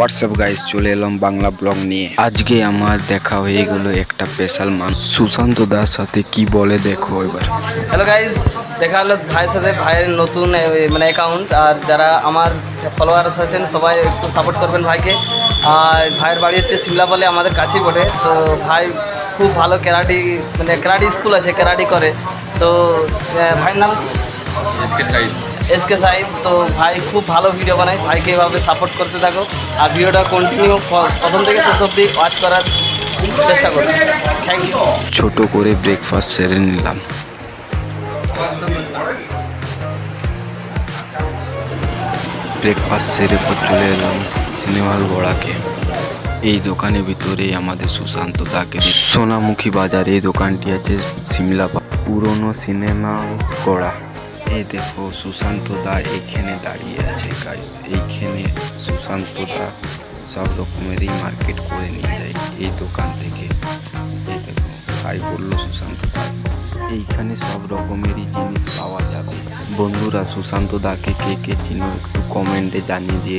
WhatsApp guys চলে এলাম Bangla blog নিয়ে। আজকে আমার দেখা হয়ে গেল একটা স্পেশাল মানুষ। সুশান্ত দাস সাথে কি বলে দেখো এবার। হ্যালো গাইজ দেখা হলো ভাইয়ের সাথে ভাইয়ের নতুন মানে অ্যাকাউন্ট আর যারা আমার ফলোয়ার্স আছেন সবাই একটু সাপোর্ট করবেন ভাইকে। আর ভাইয়ের বাড়ি হচ্ছে সিমলা বলে আমাদের কাছেই বটে। তো ভাই খুব ভালো ক্যারাটি মানে ক্যারাটি স্কুল আছে ক্যারাটি করে। তো ভাইয়ের নাম? সাইড এস কে তো ভাই খুব ভালো ভিডিও বানায়। ভাইকে এভাবে সাপোর্ট করতে থাকো। আর ভিডিওটা কন্টিনিউ প্রথম থেকে শেষ অবধি ওয়াচ করার চেষ্টা করো। থ্যাংক ইউ ছোট করে ব্রেকফাস্ট সেরে নিলাম। ব্রেকফাস্ট সেরে পর চলে এলাম সিনেমা হল গড়াকে। এই দোকানের ভিতরেই আমাদের সুশান্ত দাকে সোনামুখী বাজার এই দোকানটি আছে সিমলা পুরনো সিনেমা গড়া। এই দেখো সুশান্ত দা এইখানে দাঁড়িয়ে আছে গাইস এইখানে সুশান্ত দা সব রকমেরই মার্কেট করে নিয়ে যায় এই দোকান থেকে। এই দেখো ভাই বলল সুশান্ত দা এইখানে সব রকমেরই জিনিস পাওয়া যাবে। বন্ধুরা সুশান্ত দাকে কে কে চিনো একটু কমেন্টে জানিয়ে দিয়ে